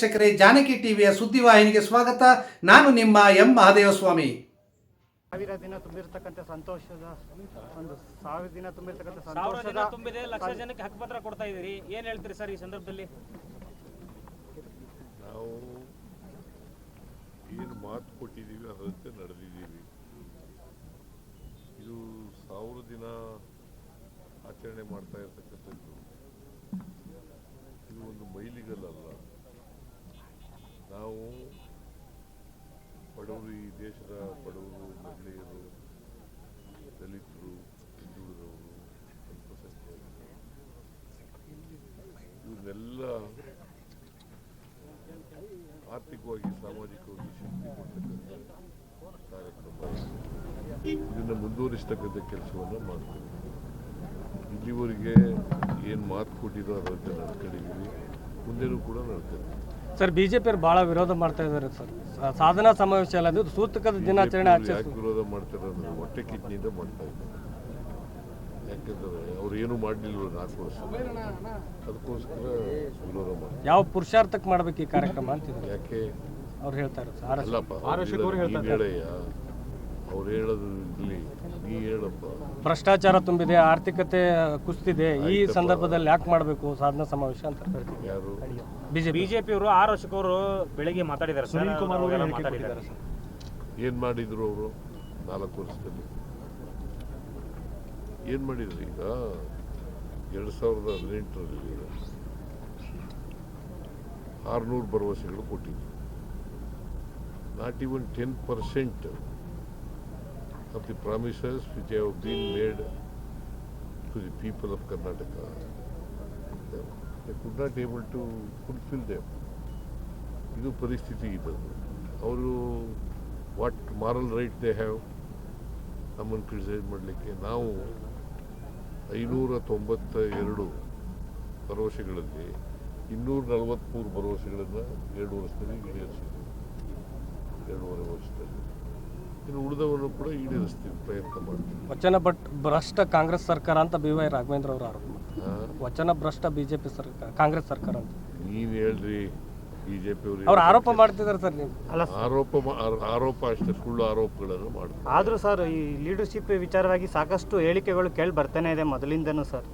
ವೀಕ್ಷಕರೇ ಜಾನಕಿ ಟಿವಿಯ ಸುದ್ದಿವಾಹಿನಿಗೆ ಸ್ವಾಗತ. ನಾನು ನಿಮ್ಮ ಎಂ ಮಹಾದೇವಸ್ವಾಮಿ. ಸಾವಿರ ದಿನ ತುಂಬಿರ್ತಕ್ಕಂಥ ಸಂತೋಷದ ಒಂದು ಸಾವಿರ ದಿನ ತುಂಬಿರ್ತಕ್ಕಂಥ ಸಾವಿರ ಸಂತೋಷದ ತುಂಬಿದೆ ಲಕ್ಷ ಜನಕ್ಕೆ ಹಕ್ಕುಪತ್ರ ಕೊಡ್ತಾ ಇದ್ದೀರಿ. ಏನ್ ಹೇಳ್ತೀರಿ ಸರ್ ಈ ಸಂದರ್ಭದಲ್ಲಿ? ನಾವು ಏನು ಮಾತು ಕೊಟ್ಟಿದ್ದೀವಿ ಅದರಂತೆ ನಡೆದಿದ್ದೀವಿ ಇದು ಸಾವಿರ ದಿನ ಆಚರಣೆ ಮಾಡ್ತಾ ಇರ್ತಕ್ಕಂಥದ್ದು ಇದು ಒಂದು ಮೈಲಿಗಲ್ಲಲ್ಲ ನಾವು ಬಡವರು ಈ ದೇಶದ ಬಡವರು, ಮಹಿಳೆಯರು, ದಲಿತರು, ಹಿಂದುಳಿದವರು ಅಲ್ಪಸಂಖ್ಯಾತರು ಇವನ್ನೆಲ್ಲ ಆರ್ಥಿಕವಾಗಿ, ಸಾಮಾಜಿಕವಾಗಿ ಶಕ್ತಿ ಕೊಡ್ತಕ್ಕಂಥ ಕಾರ್ಯಕ್ರಮ. ಇದನ್ನು ಮುಂದುವರಿಸತಕ್ಕಂಥ ಕೆಲಸವನ್ನು ಮಾಡ್ತೀವಿ. ಇಲ್ಲಿವರೆಗೆ ಏನು ಮಾತು ಕೊಟ್ಟಿರೋ ಅದರಂತೆ ನಡ್ಕೊಂಡಿದ್ದೀವಿ ಮುಂದೆನೂ ಕೂಡ ನಡ್ಕೊತೀವಿ ಸರ್ ಬಿಜೆಪಿ ಬಹಳ ವಿರೋಧ ಮಾಡ್ತಾ ಇದ್ದಾರೆ ಸರ್. ಸಾಧನಾ ಸಮಾವೇಶ ಅಲ್ಲ ಅದು ಸೂತಕದ ದಿನಾಚರಣೆ ಆಚರಿಸ ವಿರೋಧ ಮಾಡ್ತಾರೆ ಅಂದ್ರೆ ಹೊಟ್ಟೆ ಕಿಡ್ನಿಯಿಂದ ಮಾಡ್ತಾ ಇದ್ದಾರೆ. ಯಾಕೆಂದ್ರೆ ಅವ್ರು ಏನು ಮಾಡಲಿಲ್ಲ ನಾಲ್ಕು ವರ್ಷ. ಅದಕ್ಕೋಸ್ಕರ ವಿರೋಧ ಮಾಡ್ತಾರೆ ಯಾವ ಪುರುಷಾರ್ಥಕ್ಕೆ ಮಾಡ್ಬೇಕು ಈ ಕಾರ್ಯಕ್ರಮ ಅಂತಿದ್ರು ಯಾಕೆ? ಅವ್ರು ಹೇಳ್ತಾರೆ ಸರ್ ಅಲ್ಲಪ್ಪ ನೀನ್ ಹೇಳಯ್ಯ ಅವ್ರು ನೀ ಹೇಳಪ್ಪ. ಭ್ರಷ್ಟಾಚಾರ ತುಂಬಿದೆ ಆರ್ಥಿಕತೆ ಕುಸ್ತಿದೆ ಈ ಸಂದರ್ಭದಲ್ಲಿ ಯಾಕೆ ಮಾಡಬೇಕು? ಸಾಧನಾ ಸಮಾವೇಶ ಅಂತ ಹೇಳ್ತೀವಿ ಯಾರು? BJP BJP. ಅವರು ಆರು ಅವರು ಬೆಳಿಗ್ಗೆ ಮಾತಾಡಿದ್ದಾರೆ ಸರ್. ಕುಮಾರ್ ಮಾತಾಡಿದ್ದಾರೆ. ಏನು ಮಾಡಿದ್ರು ಅವರು ನಾಲ್ಕು ವರ್ಷದಲ್ಲಿ? ಏನು ಮಾಡಿದ್ರು ಈಗ? ಎರಡು ಸಾವಿರದ ಹದಿನೆಂಟರಲ್ಲಿ ಆರುನೂರು ಭರವಸೆಗಳು ಕೊಟ್ಟಿದ್ರು not even ten percent of the promises which have been made to the people of Karnataka they could not able to fulfill them. ಇದು ಪರಿಸ್ಥಿತಿ ಇದ್ದದ್ದು ಅವರು what moral right they have ನಮ್ಮನ್ನು ಕ್ರಿಟಿಸೈಸ್ ಮಾಡಲಿಕ್ಕೆ ನಾವು ಐನೂರ ತೊಂಬತ್ತ ಎರಡು ಭರವಸೆಗಳಲ್ಲಿ ಇನ್ನೂರ ನಲವತ್ತ್ಮೂರು ಭರವಸೆಗಳನ್ನು ಎರಡು ವರ್ಷದಲ್ಲಿ ಈಡೇರಿಸಿದ್ವಿ. ಎರಡೂವರೆ ವರ್ಷದಲ್ಲಿ. ಇನ್ನು ಉಳಿದವರು ಕೂಡ ಈಡೇರಿಸ್ತೀವಿ ಪ್ರಯತ್ನ ಮಾಡ್ತೀವಿ. ವಚನ ಭಟ್ ಭ್ರಷ್ಟ ಕಾಂಗ್ರೆಸ್ ಸರ್ಕಾರ ಅಂತ ಬಿ ವೈ ರಾಘವೇಂದ್ರ ಅವರು ಆರೋಪ. ಮಾಡ್ತಾರೆ ವಚನ ಭ್ರಷ್ಟ ಬಿಜೆಪಿ ಸರ್ಕಾರ ಕಾಂಗ್ರೆಸ್ ಸರ್ಕಾರ ಅಂತ. ನೀನು ಹೇಳ್ರಿ ಬಿ ಜೆ ಅವ್ರು ಆರೋಪ ಮಾಡ್ತಿದ್ದಾರೆ ಸರ್ ನೀವು. ಅಲ್ಲ ಆರೋಪ ಮಾ- ಆರ್- ಆರೋಪ ಅಷ್ಟೇ ಸುಳ್ಳು ಆರೋಪಗಳನ್ನು ಮಾಡ್ತಾರೆ. ಆದರೂ ಸರ್ ಈ ಲೀಡರ್ಶಿಪ್ ವಿಚಾರವಾಗಿ ಸಾಕಷ್ಟು ಹೇಳಿಕೆಗಳು ಕೇಳಿ ಬರ್ತಾನೆ ಇದೆ ಮೊದಲಿಂದನೂ ಸರ್.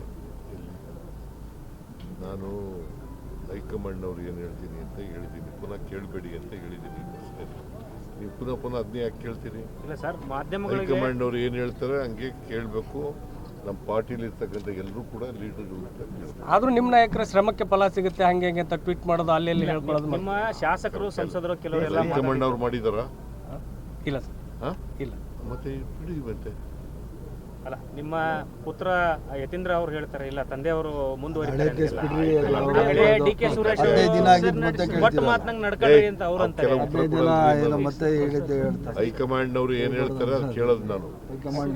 ನಾನು ನಾನು ಹೈಕಮಾಂಡ್ನವ್ರು ಏನು ಹೇಳ್ತೀನಿ ಅಂತ ಹೇಳಿದ್ದೀನಿ. ಪುನಃ ಕೇಳಬೇಡಿ ಅಂತ ಹೇಳಿದ್ದೀನಿ. ಅಷ್ಟೇ. ನೀವು ಪುನಃ ಪುನಃ ಅದನ್ನೇ ಯಾಕೆ ಕೇಳ್ತೀರಿ? ಇಲ್ಲ ಸರ್ ಮಾಧ್ಯಮಗಳಿಗೆ ಹೈಕಮಾಂಡ್ನವ್ರು ಏನು ಹೇಳ್ತಾರೆ ಹಂಗೆ ಕೇಳಬೇಕು. ನಮ್ಮ ಪಾರ್ಟಿಲಿ ಇರ್ತಕ್ಕಂಥ ಎಲ್ಲರೂ ಕೂಡ ಲೀಡರ್ಗಳು ಆದ್ರೂ ನಿಮ್ಮ ನಾಯಕರ ಶ್ರಮಕ್ಕೆ ಫಲ ಸಿಗುತ್ತೆ ಹಂಗೆ ಹಂಗೆ ಅಂತ ಟ್ವೀಟ್ ಮಾಡೋದು ಅಲ್ಲಿ ಇಲ್ಲಿ ಹೇಳ್ಕೊಳ್ಳೋದು ನಿಮ್ಮ ಶಾಸಕರು ಸಂಸದರು ಕೆಲವರೆಲ್ಲ ಹೈಕಮಾಂಡ್ ಅವ್ರು ಮಾಡಿದಾರ? ಇಲ್ಲ ಸರ್. ಹಾಂ? ಇಲ್ಲ. ಮತ್ತೆ ಬಿಡಿ ಮತ್ತೆ? ಅಲ್ಲ ನಿಮ್ಮ ಪುತ್ರ ಯತೀಂದ್ರ ಅವರು ಹೇಳ್ತಾರೆ ಇಲ್ಲ ತಂದೆಯವರು ಮುಂದುವರಿತಾರೆ ಅಂತೆಲ್ಲ. ಡಿ ಕೆ ಸುರೇಶ್ ಒಟ್ಟು ಮಾತನಾಗ ನಡ್ಕೊಳ್ಳಿ ಅಂತ ಅವ್ರು ಅಂತಾರೆ ಕೆಲವು ಉತ್ತರ ಕೊಡೋದ್ರಿಂದ ಮತ್ತೆ ಹೇಳಿದ್ದೆ ಹೇಳ್ತಾರೆ. ಹೈಕಮಾಂಡ್ನವ್ರು ಏನು ಹೇಳ್ತಾರೆ ಅದು ಕೇಳೋದು ನಾನು. ಹೈಕಮಾಂಡ್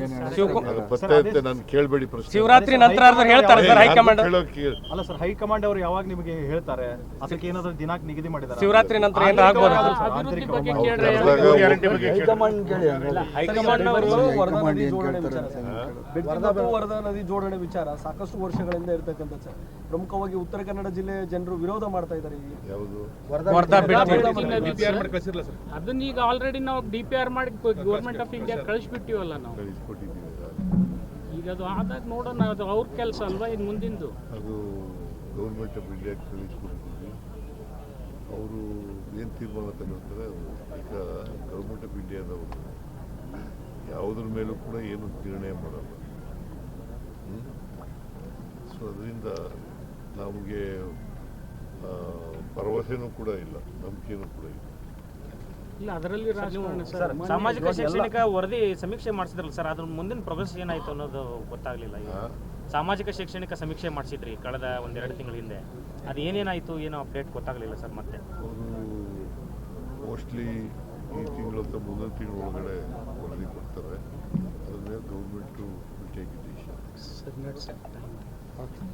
ಪತ್ತೆ ನಾನು ಕೇಳಬೇಡಿ ಪ್ರಶ್ನೆ. ಶಿವರಾತ್ರಿ ನಂತರ ಹೇಳ್ತಾರೆ ಸರ್ ಹೈಕಮಾಂಡ್ ಅಲ್ಲ ಸರ್ ಹೈಕಮಾಂಡ್ ಅವರು ಯಾವಾಗ ನಿಮಗೆ ಹೇಳ್ತಾರೆ? ಅದಕ್ಕೆ ಏನಾದ್ರೂ ದಿನಾಂಕ ನಿಗದಿ ಮಾಡಿದ್ದಾರೆ ಶಿವರಾತ್ರಿ ನಂತರ ಆಗ್ಬೋದು. ಹೈಕಮಾಂಡ್ ಕೇಳಿ ಹೈಕಮಾಂಡ್ ಅವರು ವರದಾ ನದಿ ಜೋಡಣೆ ವಿಚಾರ ಸಾಕಷ್ಟು ವರ್ಷಗಳಿಂದ ಇರ್ತಕ್ಕಂಥ ಸರ್ ಪ್ರಮುಖವಾಗಿ ಉತ್ತರ ಕನ್ನಡ ಜಿಲ್ಲೆ ಜನರು ವಿರೋಧ ಮಾಡ್ತಾ ಇದ್ದಾರೆ ಅದನ್ನ ಈಗ ಆಲ್ರೆಡಿ ನಾವು ಡಿ ಪಿ ಆರ್ ಮಾಡಿ ಗೌರ್ಮೆಂಟ್ ಆಫ್ ಇಂಡಿಯಾ ಕಳಿಸ್ಬಿಟ್ಟಿವಲ್ಲ ನಾವು ಈಗ ಅದು ಆದಾಗ ನೋಡೋಣ ಅದು ಅವ್ರ ಕೆಲಸ ಅಲ್ವಾ ಇನ್ನು ಮುಂದಿಂದು ಅದು ಗೌರ್ಮೆಂಟ್ ಆಫ್ ಇಂಡಿಯಾ ಕಳಿಸ್ಕೊಡ್ತೀವಿ ಅವರು ಏನು ತೀರ್ಮಾನ ತಗೊಳ್ತಾರೆ ಈಗ ಗೌರ್ಮೆಂಟ್ ಆಫ್ ಇಂಡಿಯಾದವರು ಯಾವುದ್ರ ಮೇಲೂ ಕೂಡ ಏನು ನಿರ್ಣಯ ಮಾಡಲ್ಲ. ಸೊ ಅದರಿಂದ ನಮಗೆ ಆ, ಭರವಸೆನೂ ಕೂಡ ಇಲ್ಲ ನಂಬಿಕೆನೂ ಕೂಡ ಇಲ್ಲ. ಇಲ್ಲ ಅದರಲ್ಲಿ ರಾಜಕಾರಣ ಸರ್ ಸಾಮಾಜಿಕ ಶೈಕ್ಷಣಿಕ ವರದಿ ಸಮೀಕ್ಷೆ ಮಾಡಿಸಿದ್ರಲ್ಲ ಸರ್ ಅದ್ರ ಮುಂದಿನ ಪ್ರೋಗ್ರೆಸ್ ಏನಾಯ್ತು ಅನ್ನೋದು ಗೊತ್ತಾಗ್ಲಿಲ್ಲ ಈಗ. ಸಾಮಾಜಿಕ ಶೈಕ್ಷಣಿಕ ಸಮೀಕ್ಷೆ ಮಾಡಿಸಿದ್ರಿ ಕಳೆದ ಒಂದೆರಡು ತಿಂಗಳ ಹಿಂದೆ. ಅದು ಏನೇನಾಯ್ತು ಏನೋ ಅಪ್ಡೇಟ್ ಗೊತ್ತಾಗ್ಲಿಲ್ಲ ಸರ್ ಮತ್ತೆ? ಮೋಸ್ಟ್ಲಿ ಈ ತಿಂಗಳು ಅಥವಾ ಮುಂದಿನ ತಿಂಗಳ ಒಳಗಡೆ ವರದಿ ಕೊಡ್ತಾರೆ. ಅದ್ರ ಮೇಲೆ ಗೌರ್ಮೆಂಟು ಟೇಕ್ ಡಿಸಿಷನ್ ಓಕೆ